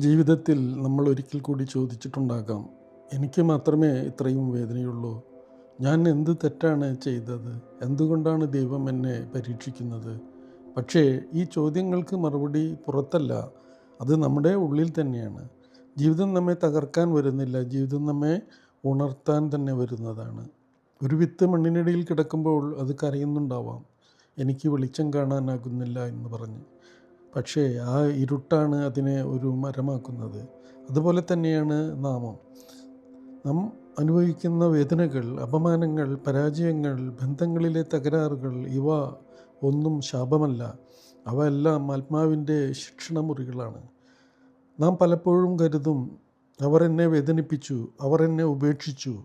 ജീവിതത്തിൽ നമ്മൾ ഒരിക്കൽ കൂടി ചോദിച്ചിട്ടുണ്ടാകാം എനിക്ക് മാത്രമേ ഇത്രയും വേദനയുള്ളൂ. ഞാൻ എന്ത് തെറ്റാണ് ചെയ്തത്? എന്തുകൊണ്ടാണ് ദൈവം എന്നെ പരീക്ഷിക്കുന്നത്? പക്ഷേ ഈ ചോദ്യങ്ങൾക്ക് മറുപടി പുറത്തല്ല. അത് നമ്മുടെ ഉള്ളിൽ തന്നെയാണ്. ജീവിതം നമ്മെ തകർക്കാൻ വരുന്നില്ല. ജീവിതം നമ്മെ ഉണർത്താൻ തന്നെ വരുന്നതാണ്. ഒരു വിത്ത് മണ്ണിനിടയിൽ കിടക്കുമ്പോൾ അത് കരയുന്നുണ്ടാവാം. എനിക്ക് വെളിച്ചം കാണാനാകുന്നില്ല എന്ന് പറഞ്ഞ്. പക്ഷേ ആ ഇരുട്ടാണ് അതിനെ ഒരു മരമാക്കുന്നത്. അതുപോലെ തന്നെയാണ് നാമം. നാം അനുഭവിക്കുന്ന വേദനകൾ അപമാനങ്ങൾ പരാജയങ്ങൾ ബന്ധങ്ങളിലെ തകരാറുകൾ ഇവ ഒന്നും ശാപമല്ല. അവ എല്ലാം ആത്മാവിന്റെ ശിക്ഷണമുറികളാണ്. നാം പലപ്പോഴും കരുതും അവർ എന്നെ വേദനിപ്പിച്ചു അവർ എന്നെ ഉപേക്ഷിച്ചു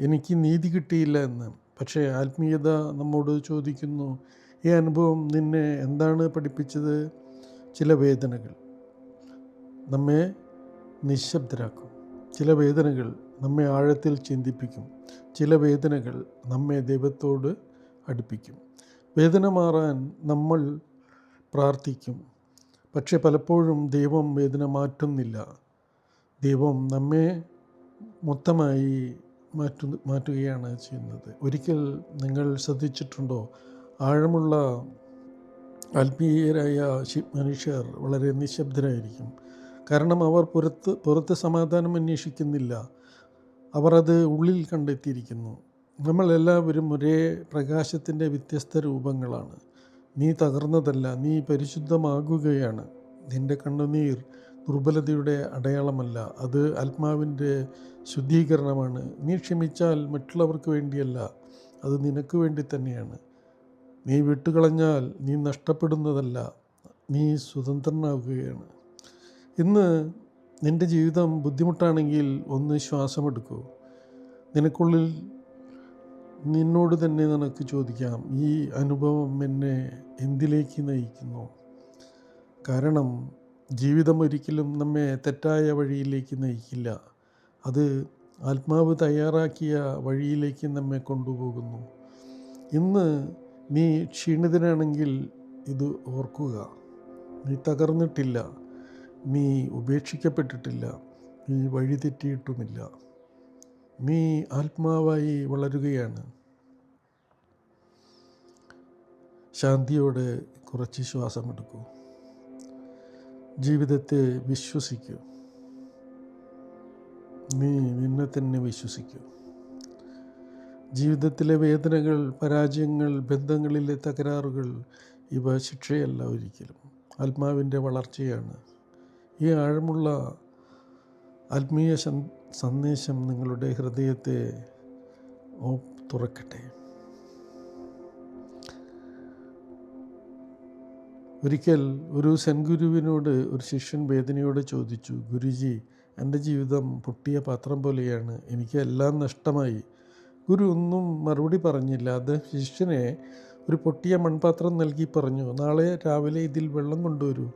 എനിക്ക് നീതി കിട്ടിയില്ല എന്ന്. പക്ഷേ ആത്മീയത നമ്മോട് ചോദിക്കുന്നു ഈ അനുഭവം നിന്നെ എന്താണ് പഠിപ്പിച്ചത്? ചില വേദനകൾ നമ്മെ നിശബ്ദരാക്കും. ചില വേദനകൾ നമ്മെ ആഴത്തിൽ ചിന്തിപ്പിക്കും. ചില വേദനകൾ നമ്മെ ദൈവത്തോട് അടുപ്പിക്കും. വേദന മാറാൻ നമ്മൾ പ്രാർത്ഥിക്കും. പക്ഷെ പലപ്പോഴും ദൈവം വേദന മാറ്റുന്നില്ല. ദൈവം നമ്മെ മൊത്തമായി മാറ്റു മാറ്റുകയാണ് ചെയ്യുന്നത്. ഒരിക്കൽ നിങ്ങൾ ശ്രദ്ധിച്ചിട്ടുണ്ടോ? ആഴമുള്ള ആത്മീയരായ മനുഷ്യർ വളരെ നിശബ്ദരായിരിക്കും. കാരണം അവർ പുറത്ത് പുറത്ത് സമാധാനം അന്വേഷിക്കുന്നില്ല. അവർ അത് ഉള്ളിൽ കണ്ടെത്തിയിരിക്കുന്നു. നമ്മളെല്ലാവരും ഒരേ പ്രകാശത്തിന്റെ വ്യത്യസ്ത രൂപങ്ങളാണ്. നീ തകർന്നതല്ല നീ പരിശുദ്ധമാകുകയാണ്. നിന്റെ കണ്ണുനീർ ദുർബലതയുടെ അടയാളമല്ല. അത് ആത്മാവിന്റെ ശുദ്ധീകരണമാണ്. നീ ക്ഷമിച്ചാൽ മറ്റുള്ളവർക്ക് വേണ്ടിയല്ല അത് നിനക്ക് വേണ്ടി തന്നെയാണ്. നീ വിട്ടുകളഞ്ഞാൽ നീ നഷ്ടപ്പെടുന്നതല്ല നീ സ്വതന്ത്രനാവുകയാണ്. ഇന്ന് നിന്റെ ജീവിതം ബുദ്ധിമുട്ടാണെങ്കിൽ ഒന്ന് ശ്വാസമെടുക്കൂ. നിനക്കുള്ളിൽ നിന്നോട് തന്നെ നിനക്ക് ചോദിക്കാം ഈ അനുഭവം എന്നെ എന്തിലേക്ക് നയിക്കുന്നു? കാരണം ജീവിതം ഒരിക്കലും നമ്മെ തെറ്റായ വഴിയിലേക്ക് നയിക്കില്ല. അത് ആത്മാവ് തയ്യാറാക്കിയ വഴിയിലേക്ക് നമ്മെ കൊണ്ടുപോകുന്നു. ഇന്ന് നീ ക്ഷീണിതനാണെങ്കിൽ ഇത് ഓർക്കുക. നീ തകർന്നിട്ടില്ല. നീ ഉപേക്ഷിക്കപ്പെട്ടിട്ടില്ല. നീ വഴിതെറ്റിയിട്ടുമില്ല. നീ ആത്മാവായി വളരുകയാണ്. ശാന്തിയോടെ കുറച്ച് ശ്വാസമെടുക്കൂ ജീവിതത്തെ വിശ്വസിക്കൂ. നീ നിന്നെ തന്നെ വിശ്വസിക്കൂ. ജീവിതത്തിലെ വേദനകൾ പരാജയങ്ങൾ ബന്ധങ്ങളിലെ തകരാറുകൾ ഇവ ശിക്ഷയല്ല ഒരിക്കലും. ആത്മാവിന്റെ വളർച്ചയാണ്. ഈ ആഴമുള്ള ആത്മീയ സന്ദേശം നിങ്ങളുടെ ഹൃദയത്തെ തുറക്കട്ടെ. ഒരിക്കൽ ഒരു സെൻഗുരുവിനോട് ഒരു ശിഷ്യൻ വേദനയോട് ചോദിച്ചു ഗുരുജി എന്റെ ജീവിതം പൊട്ടിയ പാത്രം പോലെയാണ്. എനിക്ക് എല്ലാം നഷ്ടമായി. ഗുരു ഒന്നും മറുപടി പറഞ്ഞില്ല. അദ്ദേഹം ശിഷ്യനെ ഒരു പൊട്ടിയ മൺപാത്രം നൽകി പറഞ്ഞു നാളെ രാവിലെ ഇതിൽ വെള്ളം കൊണ്ടുവരൂ.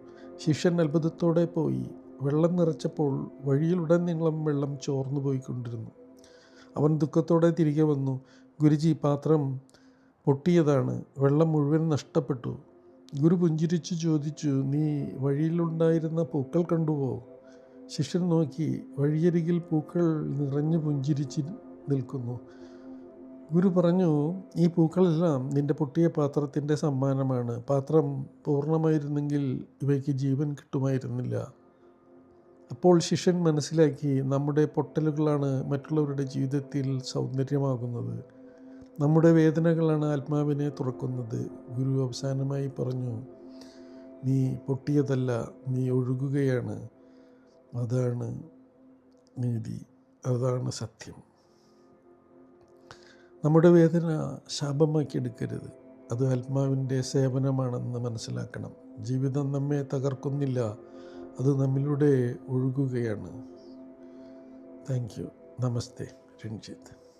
ശിഷ്യൻ അത്ഭുതത്തോടെ പോയി. വെള്ളം നിറച്ചപ്പോൾ വഴിയിലുടനീളം വെള്ളം ചോർന്നു പോയിക്കൊണ്ടിരുന്നു. അവൻ ദുഃഖത്തോടെ തിരികെ വന്നു ഗുരുജി പാത്രം പൊട്ടിയതാണ്. വെള്ളം മുഴുവൻ നഷ്ടപ്പെട്ടു. ഗുരു പുഞ്ചിരിച്ചു ചോദിച്ചു നീ വഴിയിലുണ്ടായിരുന്ന പൂക്കൾ കണ്ടുവോ? ശിഷ്യൻ നോക്കി വഴിയരികിൽ പൂക്കൾ നിറഞ്ഞു പുഞ്ചിരിച്ച് നിൽക്കുന്നു. ഗുരു പറഞ്ഞു ഈ പൂക്കളെല്ലാം നിന്റെ പൊട്ടിയ പാത്രത്തിന്റെ സമ്മാനമാണ്. പാത്രം പൂർണമായിരുന്നെങ്കിൽ ഇവയ്ക്ക് ജീവൻ കിട്ടുമായിരുന്നില്ല. അപ്പോൾ ശിഷ്യൻ മനസ്സിലാക്കി നമ്മുടെ പൊട്ടലുകളാണ് മറ്റുള്ളവരുടെ ജീവിതത്തിൽ സൗന്ദര്യമാകുന്നത്. നമ്മുടെ വേദനകളാണ് ആത്മാവിനെ തുറക്കുന്നത്. ഗുരു അവസാനമായി പറഞ്ഞു നീ പൊട്ടിയതല്ല നീ ഒഴുകുകയാണ്. അതാണ് നീതി. അതാണ് സത്യം. നമ്മുടെ വേദന ശാപമാക്കി എടുക്കരുത്. അത് ആത്മാവിന്റെ സേവനമാണെന്ന് മനസ്സിലാക്കണം. ജീവിതം നമ്മെ തകർക്കുന്നില്ല. അത് നമ്മിലൂടെ ഒഴുകുകയാണ്. Thank you. നമസ്തേ രഞ്ജിത്ത്.